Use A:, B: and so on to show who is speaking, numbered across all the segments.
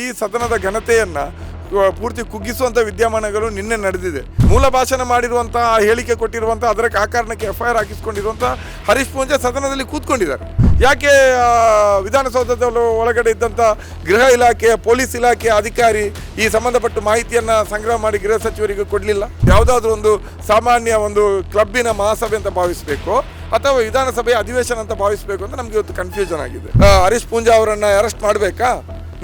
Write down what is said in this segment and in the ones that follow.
A: ಇಡೀ ಸದನದ ಘನತೆಯನ್ನ ಪೂರ್ತಿ ಕುಗ್ಗಿಸುವಂಥ ವಿದ್ಯಮಾನಗಳು ನಿನ್ನೆ ನಡೆದಿದೆ. ಮೂಲ ಭಾಷಣ ಮಾಡಿರುವಂತಹ ಹೇಳಿಕೆ ಕೊಟ್ಟಿರುವಂತಹ ಅದರ ಆ ಕಾರಣಕ್ಕೆ ಎಫ್ ಐ ಆರ್ ಹಾಕಿಸ್ಕೊಂಡಿರುವಂತಹ ಹರೀಶ್ ಪೂಂಜೆ ಸದನದಲ್ಲಿ ಕೂತ್ಕೊಂಡಿದ್ದಾರೆ. ಯಾಕೆ ಆ, ವಿಧಾನಸೌಧದ ಒಳ- ಒಳಗಡೆ ಇದ್ದಂಥ ಗೃಹ ಇಲಾಖೆ ಪೊಲೀಸ್ ಇಲಾಖೆ ಅಧಿಕಾರಿ ಈ ಸಂಬಂಧಪಟ್ಟ ಮಾಹಿತಿಯನ್ನು ಸಂಗ್ರಹ ಮಾಡಿ ಗೃಹ ಸಚಿವರಿಗೆ ಕೊಡಲಿಲ್ಲ? ಯಾವುದಾದ್ರೂ ಒಂದು ಸಾಮಾನ್ಯ ಒಂದು ಕ್ಲಬ್ಬಿನ ಮಹಾಸಭೆ ಅಂತ ಭಾವಿಸಬೇಕು ಅಥವಾ ವಿಧಾನಸಭೆಯ ಅಧಿವೇಶನ ಅಂತ ಭಾವಿಸಬೇಕು ಅಂತ ನಮಗೆ ಇವತ್ತು ಕನ್ಫ್ಯೂಷನ್ ಆಗಿದೆ. ಹರೀಶ್ ಪೂಂಜಾ ಅವರನ್ನು ಅರೆಸ್ಟ್ ಮಾಡಬೇಕಾ?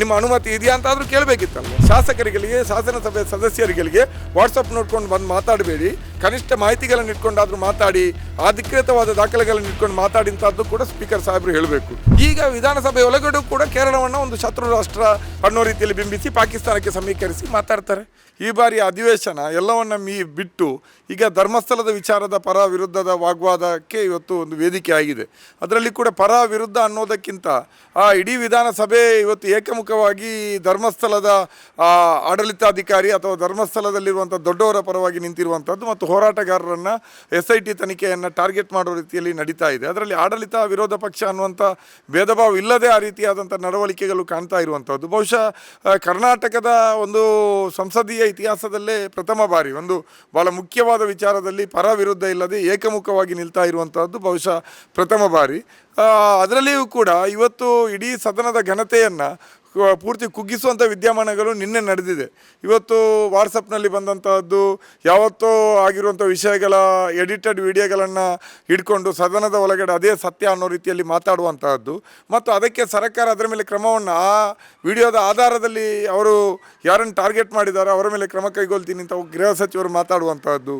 A: ನಿಮ್ಮ ಅನುಮತಿ ಇದೆಯಾ ಅಂತ ಆದರೂ ಕೇಳಬೇಕಿತ್ತಲ್ಲ ಶಾಸಕರಿಗೆ ಶಾಸನಸಭೆ ಸದಸ್ಯರಿಗೆ ವಾಟ್ಸಪ್ ನೋಡ್ಕೊಂಡು ಬಂದು ಮಾತಾಡಬೇಡಿ. ಕನಿಷ್ಠ ಮಾಹಿತಿಗಳನ್ನು ಇಟ್ಕೊಂಡಾದ್ರೂ ಮಾತಾಡಿ, ಅಧಿಕೃತವಾದ ದಾಖಲೆಗಳನ್ನು ಇಟ್ಕೊಂಡು ಮಾತಾಡಿ ಅಂತದ್ದು ಕೂಡ ಸ್ಪೀಕರ್ ಸಾಹೇಬರು ಹೇಳಬೇಕು. ಈಗ ವಿಧಾನಸಭೆ ಒಳಗಡೆ ಕೂಡ ಕೇರಳವನ್ನು ಒಂದು ಶತ್ರು ರಾಷ್ಟ್ರ ಅನ್ನೋ ರೀತಿಯಲ್ಲಿ ಬಿಂಬಿಸಿ ಪಾಕಿಸ್ತಾನಕ್ಕೆ ಸಮೀಕರಿಸಿ ಮಾತಾಡ್ತಾರೆ. ಈ ಬಾರಿ ಅಧಿವೇಶನ ಎಲ್ಲವನ್ನ ಮೀ ಬಿಟ್ಟು ಈಗ ಧರ್ಮಸ್ಥಳದ ವಿಚಾರದ ಪರ ವಿರುದ್ಧದ ವಾಗ್ವಾದಕ್ಕೆ ಇವತ್ತು ಒಂದು ವೇದಿಕೆ ಆಗಿದೆ. ಅದರಲ್ಲಿ ಕೂಡ ಪರ ವಿರುದ್ಧ ಅನ್ನೋದಕ್ಕಿಂತ ಆ ಇಡೀ ವಿಧಾನಸಭೆ ಇವತ್ತು ಏಕಮುಖವಾಗಿ ಧರ್ಮಸ್ಥಳದ ಆಡಳಿತಾಧಿಕಾರಿ ಅಥವಾ ಧರ್ಮಸ್ಥಳದಲ್ಲಿರುವಂಥ ದೊಡ್ಡವರ ಪರವಾಗಿ ನಿಂತಿರುವಂಥದ್ದು ಮತ್ತು ಹೋರಾಟಗಾರರನ್ನು ಎಸ್ ಐ ಟಿ ತನಿಖೆಯನ್ನು ಟಾರ್ಗೆಟ್ ಮಾಡೋ ರೀತಿಯಲ್ಲಿ ನಡೀತಾ ಇದೆ. ಅದರಲ್ಲಿ ಆಡಳಿತ ವಿರೋಧ ಪಕ್ಷ ಅನ್ನುವಂಥ ಭೇದ ಭಾವ ಇಲ್ಲದೆ ಆ ರೀತಿಯಾದಂಥ ನಡವಳಿಕೆಗಳು ಕಾಣ್ತಾ ಇರುವಂಥದ್ದು ಬಹುಶಃ ಕರ್ನಾಟಕದ ಒಂದು ಸಂಸದೀಯ ಇತಿಹಾಸದಲ್ಲೇ ಪ್ರಥಮ ಬಾರಿ, ಒಂದು ಬಹಳ ಮುಖ್ಯವಾದ ವಿಚಾರದಲ್ಲಿ ಪರ ವಿರುದ್ಧ ಇಲ್ಲದೆ ಏಕಮುಖವಾಗಿ ನಿಲ್ತಾ ಇರುವಂಥದ್ದು ಬಹುಶಃ ಪ್ರಥಮ ಬಾರಿ. ಅದರಲ್ಲಿಯೂ ಕೂಡ ಇವತ್ತು ಇಡೀ ಸದನದ ಘನತೆಯನ್ನು ಪೂರ್ತಿ ಕುಗ್ಗಿಸುವಂಥ ವಿದ್ಯಮಾನಗಳು ನಿನ್ನೆ ನಡೆದಿದೆ. ಇವತ್ತು ವಾಟ್ಸಪ್ನಲ್ಲಿ ಬಂದಂತಹದ್ದು, ಯಾವತ್ತೋ ಆಗಿರುವಂಥ ವಿಷಯಗಳ ಎಡಿಟೆಡ್ ವಿಡಿಯೋಗಳನ್ನು ಹಿಡ್ಕೊಂಡು ಸದನದ ಒಳಗಡೆ ಅದೇ ಸತ್ಯ ಅನ್ನೋ ರೀತಿಯಲ್ಲಿ ಮಾತಾಡುವಂತಹದ್ದು. ಮತ್ತು ಅದಕ್ಕೆ ಸರ್ಕಾರ ಅದರ ಮೇಲೆ ಕ್ರಮವನ್ನು, ಆ ವಿಡಿಯೋದ ಆಧಾರದಲ್ಲಿ ಅವರು ಯಾರನ್ನು ಟಾರ್ಗೆಟ್ ಮಾಡಿದ್ದಾರೆ ಅವರ ಮೇಲೆ ಕ್ರಮ ಕೈಗೊಳ್ತೀನಿ ಅಂತ ಗೃಹ ಸಚಿವರು ಮಾತಾಡುವಂತಹದ್ದು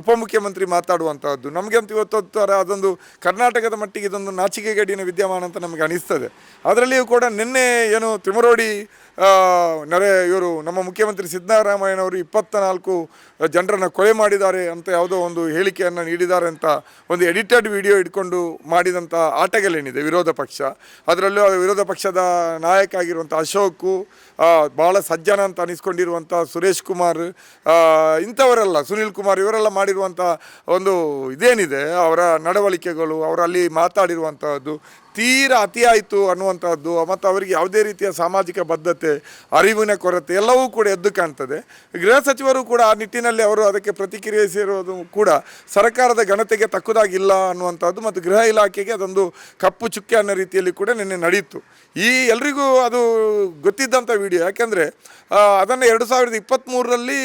A: ಉಪಮುಖ್ಯಮಂತ್ರಿ ಮಾತಾಡುವಂತಹದ್ದು. ನಮಗಂತೂ ಇವತ್ತು ಅದೊಂದು ಕರ್ನಾಟಕದ ಮಟ್ಟಿಗೆ ಇದೊಂದು ನಾಚಿಕೆಗೇಡಿನ ವಿದ್ಯಮಾನ ಅಂತ ನಮಗೆ ಅನಿಸ್ತದೆ. ಅದರಲ್ಲಿಯೂ ಕೂಡ ನಿನ್ನೆ ಏನು ತಿಮರೋಡಿ ಆ, ನರೆ, ಇವರು ನಮ್ಮ ಮುಖ್ಯಮಂತ್ರಿ ಸಿದ್ದರಾಮಯ್ಯನವರು ಇಪ್ಪತ್ತ ನಾಲ್ಕು ಜನರನ್ನು ಕೊಲೆ ಮಾಡಿದ್ದಾರೆ ಅಂತ ಯಾವುದೋ ಒಂದು ಹೇಳಿಕೆಯನ್ನು ನೀಡಿದ್ದಾರೆ ಅಂತ ಒಂದು ಎಡಿಟೆಡ್ ವಿಡಿಯೋ ಇಟ್ಕೊಂಡು ಮಾಡಿದಂಥ ಆಟಗಳೇನಿದೆ ವಿರೋಧ ಪಕ್ಷ. ಅದರಲ್ಲೂ ವಿರೋಧ ಪಕ್ಷದ ನಾಯಕ ಆಗಿರುವಂಥ ಅಶೋಕು ಭಾಳ ಸಜ್ಜನ ಅಂತ ಅನಿಸ್ಕೊಂಡಿರುವಂಥ ಸುರೇಶ್ ಕುಮಾರ್ ಇಂಥವರೆಲ್ಲ, ಸುನಿಲ್ ಕುಮಾರ್ ಇವರೆಲ್ಲ ಮಾಡಿರುವಂಥ ಒಂದು ಇದೇನಿದೆ, ಅವರ ನಡವಳಿಕೆಗಳು, ಅವರಲ್ಲಿ ಮಾತಾಡಿರುವಂಥದ್ದು ತೀರಾ ಅತಿಯಾಯಿತು ಅನ್ನುವಂಥದ್ದು ಮತ್ತು ಅವರಿಗೆ ಯಾವುದೇ ರೀತಿಯ ಸಾಮಾಜಿಕ ಬದ್ಧತೆ ಅರಿವಿನ ಕೊರತೆ ಎಲ್ಲವೂ ಕೂಡ ಎದ್ದು ಕಾಣ್ತದೆ. ಗೃಹ ಸಚಿವರು ಕೂಡ ಆ ನಿಟ್ಟಿನಲ್ಲಿ ಅವರು ಅದಕ್ಕೆ ಪ್ರತಿಕ್ರಿಯಿಸಿರೋದು ಕೂಡ ಸರ್ಕಾರದ ಘನತೆಗೆ ತಕ್ಕುದಾಗಿಲ್ಲ ಅನ್ನುವಂಥದ್ದು ಮತ್ತು ಗೃಹ ಇಲಾಖೆಗೆ ಅದೊಂದು ಕಪ್ಪು ಚುಕ್ಕೆ ಅನ್ನೋ ರೀತಿಯಲ್ಲಿ ಕೂಡ ನಿನ್ನೆ ನಡೆಯಿತು. ಈ ಎಲ್ರಿಗೂ ಅದು ಗೊತ್ತಿದ್ದಂಥ ವಿಡಿಯೋ, ಯಾಕೆಂದರೆ ಅದನ್ನು ಎರಡು ಸಾವಿರದ ಇಪ್ಪತ್ತ್ಮೂರರಲ್ಲಿ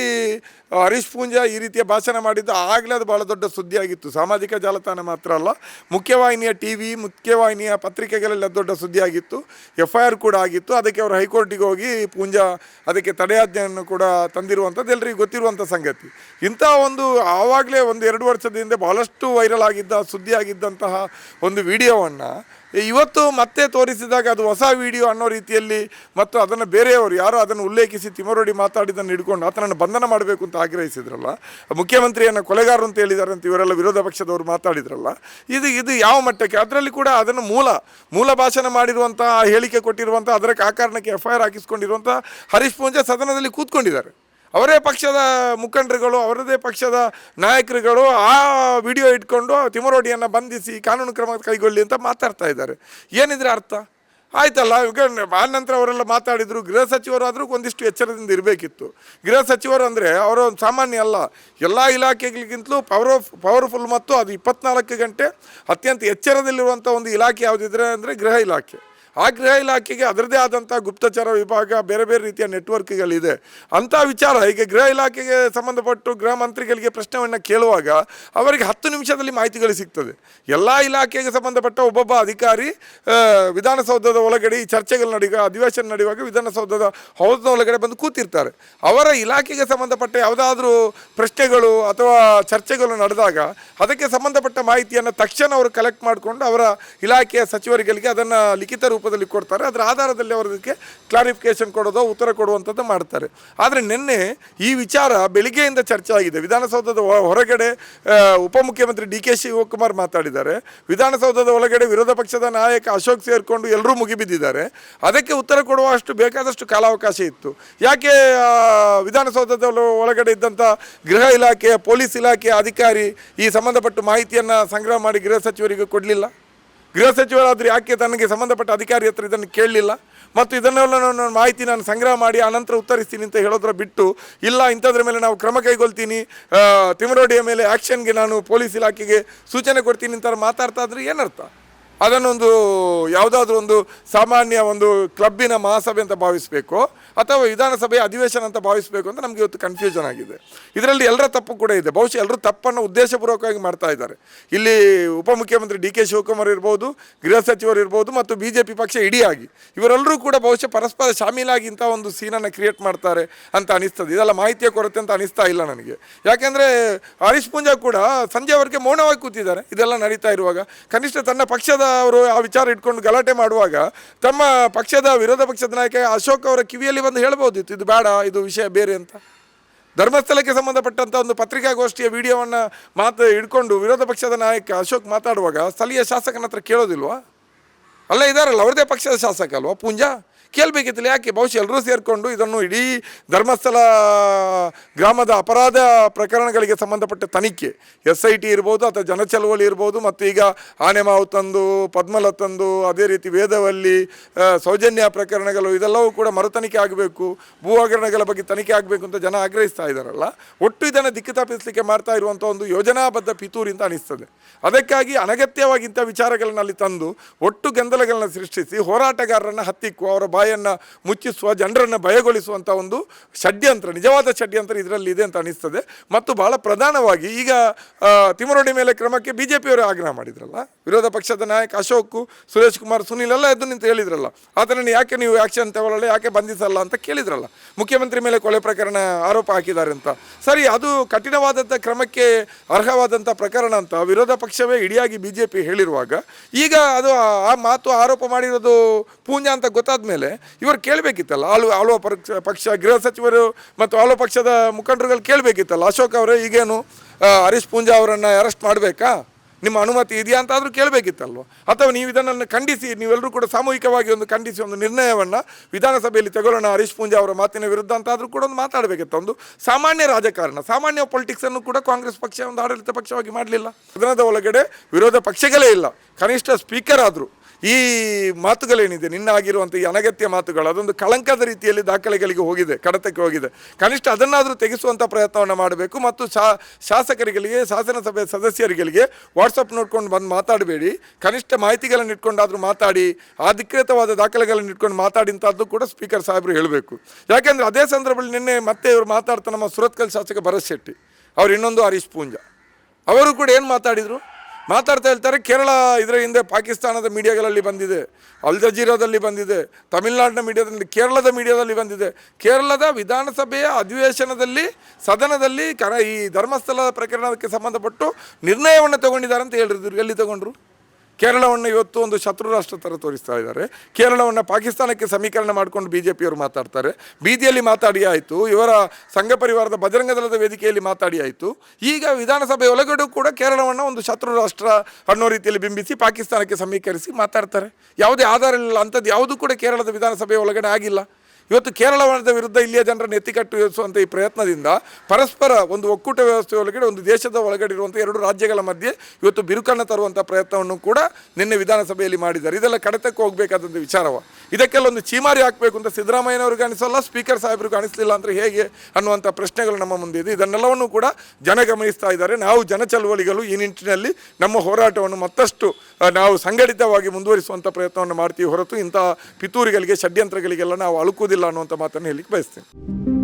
A: ಹರೀಶ್ ಪೂಂಜಾ ಈ ರೀತಿಯ ಭಾಷಣ ಮಾಡಿದ್ದು ಆಗಲೇ ಅದು ಭಾಳ ದೊಡ್ಡ ಸುದ್ದಿಯಾಗಿತ್ತು. ಸಾಮಾಜಿಕ ಜಾಲತಾಣ ಮಾತ್ರ ಅಲ್ಲ, ಮುಖ್ಯವಾಹಿನಿಯ ಟಿ ವಿ, ಮುಖ್ಯವಾಹಿನಿಯ ಪತ್ರಿಕೆಗಳೆಲ್ಲ ದೊಡ್ಡ ಸುದ್ದಿಯಾಗಿತ್ತು. ಎಫ್ ಐ ಆರ್ ಕೂಡ ಆಗಿತ್ತು. ಅದಕ್ಕೆ ಅವರು ಹೈಕೋರ್ಟಿಗೆ ಹೋಗಿ ಪೂಂಜಾ ಅದಕ್ಕೆ ತಡೆಯಾಜ್ಞೆಯನ್ನು ಕೂಡ ತಂದಿರುವಂಥದ್ದು ಎಲ್ಲರಿಗೂ ಗೊತ್ತಿರುವಂಥ ಸಂಗತಿ. ಇಂಥ ಒಂದು ಆವಾಗಲೇ ಒಂದು ಎರಡು ವರ್ಷದ ಹಿಂದೆ ಬಹಳಷ್ಟು ವೈರಲ್ ಆಗಿದ್ದ, ಸುದ್ದಿಯಾಗಿದ್ದಂತಹ ಒಂದು ವಿಡಿಯೋವನ್ನು ಇವತ್ತು ಮತ್ತೆ ತೋರಿಸಿದಾಗ ಅದು ಹೊಸ ವಿಡಿಯೋ ಅನ್ನೋ ರೀತಿಯಲ್ಲಿ ಮತ್ತು ಅದನ್ನು ಬೇರೆಯವರು ಯಾರೋ ಅದನ್ನು ಉಲ್ಲೇಖಿಸಿ ತಿಮರೋಡಿ ಮಾತಾಡಿದ್ದನ್ನು ಹಿಡ್ಕೊಂಡು ಆತನನ್ನು ಬಂಧನ ಮಾಡಬೇಕು ಅಂತ ಆಗ್ರಹಿಸಿದ್ರಲ್ಲ. ಮುಖ್ಯಮಂತ್ರಿಯನ್ನು ಕೊಲೆಗಾರರು ಅಂತ ಹೇಳಿದ್ದಾರೆ ಅಂತ ಇವರೆಲ್ಲ ವಿರೋಧ ಪಕ್ಷದವರು ಮಾತಾಡಿದ್ರಲ್ಲ. ಇದು ಇದು ಯಾವ ಮಟ್ಟಕ್ಕೆ? ಅದರಲ್ಲಿ ಕೂಡ ಅದನ್ನು ಮೂಲ ಮೂಲ ಭಾಷಣ ಮಾಡಿರುವಂಥ ಹೇಳಿಕೆ ಕೊಟ್ಟಿರುವಂಥ ಅದರ ಆ ಕಾರಣಕ್ಕೆ ಎಫ್ ಐ ಹಾಕಿಸ್ಕೊಂಡಿರುವಂಥ ಹರೀಶ್ ಪೂಂಜೆ ಸದನದಲ್ಲಿ ಕೂತ್ಕೊಂಡಿದ್ದಾರೆ. ಅವರೇ ಪಕ್ಷದ ಮುಖಂಡರುಗಳು, ಅವರದೇ ಪಕ್ಷದ ನಾಯಕರುಗಳು ಆ ವಿಡಿಯೋ ಇಟ್ಕೊಂಡು ತಿಮರೋಡಿಯನ್ನು ಬಂಧಿಸಿ ಕಾನೂನು ಕ್ರಮ ಕೈಗೊಳ್ಳಿ ಅಂತ ಮಾತಾಡ್ತಾ ಇದ್ದಾರೆ. ಏನಿದ್ರೆ ಅರ್ಥ? ಆಯ್ತಲ್ಲ, ಈಗ ಆ ನಂತರ ಅವರೆಲ್ಲ ಮಾತಾಡಿದ್ರು, ಗೃಹ ಸಚಿವರು ಆದರೂ ಒಂದಿಷ್ಟು ಎಚ್ಚರದಿಂದ ಇರಬೇಕಿತ್ತು. ಗೃಹ ಸಚಿವರು ಅಂದರೆ ಅವರು ಸಾಮಾನ್ಯ ಅಲ್ಲ, ಎಲ್ಲ ಇಲಾಖೆಗಳಿಗಿಂತಲೂ ಪವರ್ ಪವರ್ಫುಲ್ ಮತ್ತು ಅದು ಇಪ್ಪತ್ನಾಲ್ಕು ಗಂಟೆ ಅತ್ಯಂತ ಎಚ್ಚರದಲ್ಲಿರುವಂಥ ಒಂದು ಇಲಾಖೆ ಯಾವುದಿದ್ರೆ ಅಂದರೆ ಗೃಹ ಇಲಾಖೆ. ಆ ಗೃಹ ಇಲಾಖೆಗೆ ಅದರದೇ ಆದಂಥ ಗುಪ್ತಚರ ವಿಭಾಗ ಬೇರೆ ಬೇರೆ ರೀತಿಯ ನೆಟ್ವರ್ಕ್ಗಳಿದೆ. ಅಂಥ ವಿಚಾರ. ಈಗ ಗೃಹ ಇಲಾಖೆಗೆ ಸಂಬಂಧಪಟ್ಟು ಗೃಹ ಮಂತ್ರಿಗಳಿಗೆ ಪ್ರಶ್ನೆಯನ್ನು ಕೇಳುವಾಗ ಅವರಿಗೆ ಹತ್ತು ನಿಮಿಷದಲ್ಲಿ ಮಾಹಿತಿಗಳು ಸಿಗ್ತದೆ. ಎಲ್ಲ ಇಲಾಖೆಗೆ ಸಂಬಂಧಪಟ್ಟ ಒಬ್ಬೊಬ್ಬ ಅಧಿಕಾರಿ ವಿಧಾನಸೌಧದ ಒಳಗಡೆ ಈ ಚರ್ಚೆಗಳು ನಡೆಯುವ ಅಧಿವೇಶನ ನಡೆಯುವಾಗ ವಿಧಾನಸೌಧದ ಹೌಸ್ನ ಒಳಗಡೆ ಬಂದು ಕೂತಿರ್ತಾರೆ. ಅವರ ಇಲಾಖೆಗೆ ಸಂಬಂಧಪಟ್ಟ ಯಾವುದಾದ್ರೂ ಪ್ರಶ್ನೆಗಳು ಅಥವಾ ಚರ್ಚೆಗಳು ನಡೆದಾಗ ಅದಕ್ಕೆ ಸಂಬಂಧಪಟ್ಟ ಮಾಹಿತಿಯನ್ನು ತಕ್ಷಣ ಅವರು ಕಲೆಕ್ಟ್ ಮಾಡಿಕೊಂಡು ಅವರ ಇಲಾಖೆಯ ಸಚಿವರುಗಳಿಗೆ ಅದನ್ನು ಲಿಖಿತ ರೂಪದಲ್ಲಿ ಕೊಡ್ತಾರೆ. ಅದರ ಆಧಾರದಲ್ಲಿ ಅವರಿಗೆ ಕ್ಲಾರಿಫಿಕೇಶನ್ ಕೊಡೋದು, ಉತ್ತರ ಕೊಡುವಂಥದ್ದು ಮಾಡ್ತಾರೆ. ಆದರೆ ನಿನ್ನೆ ಈ ವಿಚಾರ ಬೆಳಿಗ್ಗೆಯಿಂದ ಚರ್ಚೆ ಆಗಿದೆ. ವಿಧಾನಸೌಧದ ಹೊರಗಡೆ ಉಪಮುಖ್ಯಮಂತ್ರಿ ಡಿ ಕೆ ಶಿವಕುಮಾರ್ ಮಾತಾಡಿದ್ದಾರೆ. ವಿಧಾನಸೌಧದ ಒಳಗಡೆ ವಿರೋಧ ಪಕ್ಷದ ನಾಯಕ ಅಶೋಕ್ ಸೇರಿಕೊಂಡು ಎಲ್ಲರೂ ಮುಗಿಬಿದ್ದಿದ್ದಾರೆ. ಅದಕ್ಕೆ ಉತ್ತರ ಕೊಡುವಷ್ಟು ಬೇಕಾದಷ್ಟು ಕಾಲಾವಕಾಶ ಇತ್ತು. ಯಾಕೆ ವಿಧಾನಸೌಧದ ಒಳ- ಒಳಗಡೆ ಇದ್ದಂಥ ಗೃಹ ಇಲಾಖೆ, ಪೊಲೀಸ್ ಇಲಾಖೆ ಅಧಿಕಾರಿ ಈ ಸಂಬಂಧಪಟ್ಟ ಮಾಹಿತಿಯನ್ನು ಸಂಗ್ರಹ ಮಾಡಿ ಗೃಹ ಸಚಿವರಿಗೆ ಕೊಡಲಿಲ್ಲ? ಗೃಹ ಸಚಿವರಾದರೆ ಯಾಕೆ ತನಗೆ ಸಂಬಂಧಪಟ್ಟ ಅಧಿಕಾರಿ ಹತ್ರ ಇದನ್ನು ಕೇಳಲಿಲ್ಲ? ಮತ್ತು ಇದನ್ನೆಲ್ಲ ನಾನು ಮಾಹಿತಿ ನಾನು ಸಂಗ್ರಹ ಮಾಡಿ ಆನಂತರ ಉತ್ತರಿಸ್ತೀನಿ ಅಂತ ಹೇಳೋದ್ರ ಬಿಟ್ಟು, ಇಲ್ಲ, ಇಂಥದ್ರ ಮೇಲೆ ನಾವು ಕ್ರಮ ಕೈಗೊಳ್ತೀನಿ. ತಿಮರೋಡಿಯ ಮೇಲೆ ಆ್ಯಕ್ಷನ್ಗೆ ನಾನು ಪೊಲೀಸ್ ಇಲಾಖೆಗೆ ಸೂಚನೆ ಕೊಡ್ತೀನಿ ಅಂತ ಮಾತಾಡ್ತಾ ಇದ್ರೆ ಏನರ್ಥ? ಅದನ್ನೊಂದು ಯಾವುದಾದ್ರೂ ಒಂದು ಸಾಮಾನ್ಯ ಒಂದು ಕ್ಲಬ್ಬಿನ ಮಹಾಸಭೆ ಅಂತ ಭಾವಿಸಬೇಕು, ಅಥವಾ ವಿಧಾನಸಭೆಯ ಅಧಿವೇಶನ ಅಂತ ಭಾವಿಸಬೇಕು ಅಂತ ನಮಗೆ ಇವತ್ತು ಕನ್ಫ್ಯೂಷನ್ ಆಗಿದೆ. ಇದರಲ್ಲಿ ಎಲ್ಲರ ತಪ್ಪು ಕೂಡ ಇದೆ. ಬಹುಶಃ ಎಲ್ಲರೂ ತಪ್ಪನ್ನು ಉದ್ದೇಶಪೂರ್ವಕವಾಗಿ ಮಾಡ್ತಾ ಇದ್ದಾರೆ. ಇಲ್ಲಿ ಉಪಮುಖ್ಯಮಂತ್ರಿ ಡಿ ಕೆ ಶಿವಕುಮಾರ್ ಇರ್ಬೋದು, ಗೃಹ ಸಚಿವರು ಇರ್ಬೋದು, ಮತ್ತು ಬಿ ಜೆ ಪಿ ಪಕ್ಷ ಇಡಿಯಾಗಿ. ಇವರೆಲ್ಲರೂ ಕೂಡ ಬಹುಶಃ ಪರಸ್ಪರ ಶಾಮೀಲಾಗಿ ಇಂಥ ಒಂದು ಸೀನನ್ನು ಕ್ರಿಯೇಟ್ ಮಾಡ್ತಾರೆ ಅಂತ ಅನಿಸ್ತದೆ. ಇದೆಲ್ಲ ಮಾಹಿತಿಯ ಕೊರತೆ ಅಂತ ಅನಿಸ್ತಾ ಇಲ್ಲ ನನಗೆ. ಯಾಕೆಂದರೆ ಹರೀಶ್ ಪೂಂಜಾ ಕೂಡ ಸಂಜೆವರೆಗೆ ಮೌನವಾಗಿ ಕೂತಿದ್ದಾರೆ. ಇದೆಲ್ಲ ನಡೀತಾ ಇರುವಾಗ. ಕನಿಷ್ಠ ತನ್ನ ಪಕ್ಷದವರು ಆ ವಿಚಾರ ಇಟ್ಕೊಂಡು ಗಲಾಟೆ ಮಾಡುವಾಗ ತಮ್ಮ ಪಕ್ಷದ ವಿರೋಧ ಪಕ್ಷದ ನಾಯಕ ಅಶೋಕ್ ಅವರ ಕಿವಿಯಲ್ಲಿ ಬಂದು ಹೇಳ್ಬೋದಿತ್ತು ಇದು ಬೇಡ, ಇದು ವಿಷಯ ಬೇರೆ ಅಂತ. ಧರ್ಮಸ್ಥಳಕ್ಕೆ ಸಂಬಂಧಪಟ್ಟಂಥ ಒಂದು ಪತ್ರಿಕಾಗೋಷ್ಠಿಯ ವಿಡಿಯೋವನ್ನು ಮಾತು ಇಟ್ಕೊಂಡು ವಿರೋಧ ಪಕ್ಷದ ನಾಯಕ ಅಶೋಕ್ ಮಾತಾಡುವಾಗ ಸ್ಥಳೀಯ ಶಾಸಕನ ಹತ್ರ ಕೇಳೋದಿಲ್ವಾ? ಅಲ್ಲ ಇದಾರಲ್ಲ, ಅವ್ರದೇ ಪಕ್ಷದ ಶಾಸಕ ಅಲ್ವಾ, ಪೂಂಜಾ? ಕೇಳಬೇಕಿತ್ತಲ್ಲ ಯಾಕೆ? ಬಹುಶಃ ಎಲ್ಲರೂ ಸೇರಿಕೊಂಡು ಇದನ್ನು ಇಡೀ ಧರ್ಮಸ್ಥಳ, ಗ್ರಾಮದ ಅಪರಾಧ ಪ್ರಕರಣಗಳಿಗೆ ಸಂಬಂಧಪಟ್ಟ ತನಿಖೆ. ಎಸ್ ಐ ಟಿ ಇರ್ಬೋದು, ಅಥವಾ ಜನಚಳವಳಿ ಇರ್ಬೋದು, ಮತ್ತು ಈಗ ಆನೆಮಾವು ತಂದು, ಪದ್ಮಲ ತಂದು, ಅದೇ ರೀತಿ ವೇದವಲ್ಲಿ ಸೌಜನ್ಯ ಪ್ರಕರಣಗಳು ಇದೆಲ್ಲವೂ ಕೂಡ ಮರುತನಿಖೆ ಆಗಬೇಕು, ಭೂ ಹಗರಣಗಳ ಬಗ್ಗೆ ತನಿಖೆ ಆಗಬೇಕು ಅಂತ ಜನ ಆಗ್ರಹಿಸ್ತಾ ಇದ್ದಾರಲ್ಲ. ಒಟ್ಟು ಇದನ್ನು ದಿಕ್ಕು ತಪ್ಪಿಸಲಿಕ್ಕೆ ಮಾಡ್ತಾ ಇರುವಂಥ ಒಂದು ಯೋಜನಾಬದ್ಧ ಪಿತೂರಿ ಅಂತ ಅನಿಸ್ತದೆ. ಅದಕ್ಕಾಗಿ ಅನಗತ್ಯವಾಗಿ ಇಂಥ ವಿಚಾರಗಳನ್ನ ಅಲ್ಲಿ ತಂದು, ಒಟ್ಟು ಗಂದಲಗಳನ್ನ ಸೃಷ್ಟಿಸಿ, ಹೋರಾಟಗಾರರನ್ನು ಹತ್ತಿಕ್ಕು ಅವರ ಬಾಯನ್ನು ಮುಚ್ಚಿಸುವ, ಜನರನ್ನು ಭಯಗೊಳಿಸುವಂಥ ಒಂದು ಷಡ್ಯಂತ್ರ, ನಿಜವಾದ ಷಡ್ಯಂತ್ರ ಇದರಲ್ಲಿ ಇದೆ ಅಂತ ಅನಿಸ್ತದೆ. ಮತ್ತು ಬಹಳ ಪ್ರಧಾನವಾಗಿ ಈಗ ತಿಮರೋಡಿ ಮೇಲೆ ಕ್ರಮಕ್ಕೆ ಬಿ ಜೆ ಆಗ್ರಹ ಮಾಡಿದ್ರಲ್ಲ? ವಿರೋಧ ಪಕ್ಷದ ನಾಯಕ ಅಶೋಕ್, ಸುರೇಶ್ ಕುಮಾರ್, ಸುನೀಲ್ ಎಲ್ಲ ಎದ್ದು ನಿಂತು ಹೇಳಿದ್ರಲ್ಲ. ಆತನನ್ನು ಯಾಕೆ ನೀವು ಆ್ಯಕ್ಷನ್ ತಗೊಳ್ಳಲ್ಲ ಯಾಕೆ ಬಂಧಿಸಲ್ಲ ಅಂತ ಕೇಳಿದ್ರಲ್ಲ. ಮುಖ್ಯಮಂತ್ರಿ ಮೇಲೆ ಕೊಲೆ ಪ್ರಕರಣ ಆರೋಪ ಹಾಕಿದ್ದಾರೆ ಅಂತ. ಸರಿ, ಅದು ಕಠಿಣವಾದಂಥ ಕ್ರಮಕ್ಕೆ ಅರ್ಹವಾದಂಥ ಪ್ರಕರಣ ಅಂತ ವಿರೋಧ ಪಕ್ಷವೇ ಇಡಿಯಾಗಿ ಬಿ ಹೇಳಿರುವಾಗ, ಈಗ ಅದು ಆ ಮಾತು ಆರೋಪ ಮಾಡಿರೋದು ಪೂಂಜಾ ಅಂತ ಗೊತ್ತಾದ ಮೇಲೆ ಇವರು ಕೇಳಬೇಕಿತ್ತಲ್ಲ. ಆಳು ಆಳುವ ಪಕ್ಷ ಪಕ್ಷ, ಗೃಹ ಸಚಿವರು ಮತ್ತು ಆಳುವ ಪಕ್ಷದ ಮುಖಂಡರುಗಳು ಕೇಳಬೇಕಿತ್ತಲ್ಲ. ಅಶೋಕ್ ಅವರೇ ಈಗೇನು ಹರೀಶ್ ಪೂಂಜಾ ಅವರನ್ನು ಅರೆಸ್ಟ್ ಮಾಡಬೇಕಾ? ನಿಮ್ಮ ಅನುಮತಿ ಇದೆಯಾ ಅಂತ ಆದರೂ ಕೇಳಬೇಕಿತ್ತಲ್ವ? ಅಥವಾ ನೀವು ಇದನ್ನು ಖಂಡಿಸಿ, ನೀವೆಲ್ಲರೂ ಕೂಡ ಸಾಮೂಹಿಕವಾಗಿ ಒಂದು ಖಂಡಿಸಿ ಒಂದು ನಿರ್ಣಯವನ್ನು ವಿಧಾನಸಭೆಯಲ್ಲಿ ತಗೊಳ್ಳೋಣ, ಹರೀಶ್ ಪೂಂಜಾ ಅವರ ಮಾತಿನ ವಿರುದ್ಧ ಅಂತ ಆದರೂ ಕೂಡ ಒಂದು ಮಾತಾಡಬೇಕಿತ್ತು. ಒಂದು ಸಾಮಾನ್ಯ ರಾಜಕಾರಣ, ಸಾಮಾನ್ಯ ಪೊಲಿಟಿಕ್ಸನ್ನು ಕೂಡ ಕಾಂಗ್ರೆಸ್ ಪಕ್ಷ, ಒಂದು ಆಡಳಿತ ಪಕ್ಷವಾಗಿ ಮಾಡಲಿಲ್ಲ. ಸದನದ ಒಳಗಡೆ ವಿರೋಧ ಪಕ್ಷಗಳೇ ಇಲ್ಲ. ಕನಿಷ್ಠ ಸ್ಪೀಕರ್ ಆದರು ಈ ಮಾತುಗಳೇನಿದೆ, ನಿನ್ನ ಆಗಿರುವಂಥ ಈ ಅನಗತ್ಯ ಮಾತುಗಳು, ಅದೊಂದು ಕಳಂಕದ ರೀತಿಯಲ್ಲಿ ದಾಖಲೆಗಳಿಗೆ ಹೋಗಿದೆ, ಕಡತಕ್ಕೆ ಹೋಗಿದೆ. ಕನಿಷ್ಠ ಅದನ್ನಾದರೂ ತೆಗೆಸುವಂಥ ಪ್ರಯತ್ನವನ್ನು ಮಾಡಬೇಕು ಮತ್ತು ಶಾ, ಶಾಸಕರುಗಳಿಗೆ, ಶಾಸನಸಭೆ ಸದಸ್ಯರುಗಳಿಗೆ ವಾಟ್ಸಪ್ ನೋಡ್ಕೊಂಡು ಬಂದು ಮಾತಾಡಬೇಡಿ. ಕನಿಷ್ಠ ಮಾಹಿತಿಗಳನ್ನು ಇಟ್ಕೊಂಡಾದರೂ ಮಾತಾಡಿ, ಅಧಿಕೃತವಾದ ದಾಖಲೆಗಳನ್ನು ಇಟ್ಕೊಂಡು ಮಾತಾಡಿ ಅಂತದ್ದು ಕೂಡ ಸ್ಪೀಕರ್ ಸಾಹೇಬರು ಹೇಳಬೇಕು. ಯಾಕೆಂದರೆ ಅದೇ ಸಂದರ್ಭದಲ್ಲಿ ನಿನ್ನೆ ಮತ್ತೆ ಇವರು ಮಾತಾಡ್ತಾ ನಮ್ಮ ಸುರತ್ಕಲ್ ಶಾಸಕ ಭರತ್ ಶೆಟ್ಟಿ, ಅವ್ರು ಇನ್ನೊಂದು ಹರೀಶ್ ಪೂಂಜಾ. ಅವರು ಕೂಡ ಏನು ಮಾತಾಡಿದರು? ಮಾತಾಡ್ತಾ ಹೇಳ್ತಾರೆ, ಕೇರಳ ಇದರ ಹಿಂದೆ ಪಾಕಿಸ್ತಾನದ ಮೀಡಿಯಾಗಳಲ್ಲಿ ಬಂದಿದೆ, ಅಲ್ ಜಜೀರಾದಲ್ಲಿ ಬಂದಿದೆ, ತಮಿಳುನಾಡಿನ ಮೀಡಿಯಾದಲ್ಲಿ, ಕೇರಳದ ಮೀಡಿಯಾದಲ್ಲಿ ಬಂದಿದೆ. ಕೇರಳದ ವಿಧಾನಸಭೆಯ ಅಧಿವೇಶನದಲ್ಲಿ, ಸದನದಲ್ಲಿ ಕರ ಈ ಧರ್ಮಸ್ಥಳದ ಪ್ರಕರಣಕ್ಕೆ ಸಂಬಂಧಪಟ್ಟು ನಿರ್ಣಯವನ್ನು ತಗೊಂಡಿದ್ದಾರೆ ಅಂತ ಹೇಳಿದ್ರು. ಎಲ್ಲಿ ತಗೊಂಡ್ರು? ಕೇರಳವನ್ನು ಇವತ್ತು ಒಂದು ಶತ್ರು ರಾಷ್ಟ್ರ ಥರ ತೋರಿಸ್ತಾ ಇದ್ದಾರೆ. ಕೇರಳವನ್ನು ಪಾಕಿಸ್ತಾನಕ್ಕೆ ಸಮೀಕರಣ ಮಾಡಿಕೊಂಡು ಬಿ ಜೆ ಪಿಯವರು ಮಾತಾಡ್ತಾರೆ. ಬೀದಿಯಲ್ಲಿ ಮಾತಾಡಿ ಆಯಿತು. ಇವರ ಸಂಘ ಪರಿವಾರದ ಬಜರಂಗ ದಳದ ವೇದಿಕೆಯಲ್ಲಿ ಮಾತಾಡಿ ಆಯಿತು. ಈಗ ವಿಧಾನಸಭೆ ಒಳಗಡೆ ಕೂಡ ಕೇರಳವನ್ನು ಒಂದು ಶತ್ರು ರಾಷ್ಟ್ರ ಅನ್ನೋ ರೀತಿಯಲ್ಲಿ ಬಿಂಬಿಸಿ ಪಾಕಿಸ್ತಾನಕ್ಕೆ ಸಮೀಕರಿಸಿ ಮಾತಾಡ್ತಾರೆ. ಯಾವುದೇ ಆಧಾರ ಇಲ್ಲ ಅಂಥದ್ದು ಯಾವುದೂ ಕೂಡ ಕೇರಳದ ವಿಧಾನಸಭೆ ಒಳಗಡೆ ಆಗಿಲ್ಲ. ಇವತ್ತು ಕೇರಳದ ವಿರುದ್ಧ ಇಲ್ಲಿಯ ಜನರನ್ನು ಎಸುವಂಥ ಈ ಪ್ರಯತ್ನದಿಂದ ಪರಸ್ಪರ ಒಂದು ಒಕ್ಕೂಟ ವ್ಯವಸ್ಥೆ ಒಳಗಡೆ, ಒಂದು ದೇಶದ ಒಳಗಡೆ ಇರುವಂಥ ಎರಡು ರಾಜ್ಯಗಳ ಮಧ್ಯೆ ಇವತ್ತು ಬಿರುಕನ್ನು ತರುವಂಥ ಪ್ರಯತ್ನವನ್ನು ಕೂಡ ನಿನ್ನೆ ವಿಧಾನಸಭೆಯಲ್ಲಿ ಮಾಡಿದ್ದಾರೆ. ಇದೆಲ್ಲ ಕಡತಕ್ಕೆ ಹೋಗಬೇಕಾದಂಥ ವಿಚಾರವ. ಇದಕ್ಕೆಲ್ಲ ಒಂದು ಚೀಮಾರಿ ಹಾಕಬೇಕು ಅಂತ ಸಿದ್ದರಾಮಯ್ಯನವ್ರಿಗೆ ಅನಿಸಲ್ಲ, ಸ್ಪೀಕರ್ ಸಾಹೇಬ್ರಿಗೆ ಕಾಣಿಸಲಿಲ್ಲ ಅಂದರೆ ಹೇಗೆ ಅನ್ನುವಂಥ ಪ್ರಶ್ನೆಗಳು ನಮ್ಮ ಮುಂದೆ ಇದೆ. ಇದನ್ನೆಲ್ಲವನ್ನು ಕೂಡ ಜನ ಗಮನಿಸ್ತಾ ಇದ್ದಾರೆ. ನಾವು ಜನ ಚಳವಳಿಗಳು ಈ ನಿಟ್ಟಿನಲ್ಲಿ ನಮ್ಮ ಹೋರಾಟವನ್ನು ಮತ್ತಷ್ಟು ನಾವು ಸಂಘಟಿತವಾಗಿ ಮುಂದುವರಿಸುವಂಥ ಪ್ರಯತ್ನವನ್ನು ಮಾಡ್ತೀವಿ ಹೊರತು ಇಂತಹ ಪಿತೂರಿಗಳಿಗೆ, ಷಡ್ಯಂತ್ರಗಳಿಗೆಲ್ಲ ನಾವು ಅಳುಕುವುದಿಲ್ಲ. ಅನ್ನುವಂಥ ಮಾತನ್ನು ಹೇಳಲಿಕ್ಕೆ ಬಯಸ್ತೇನೆ.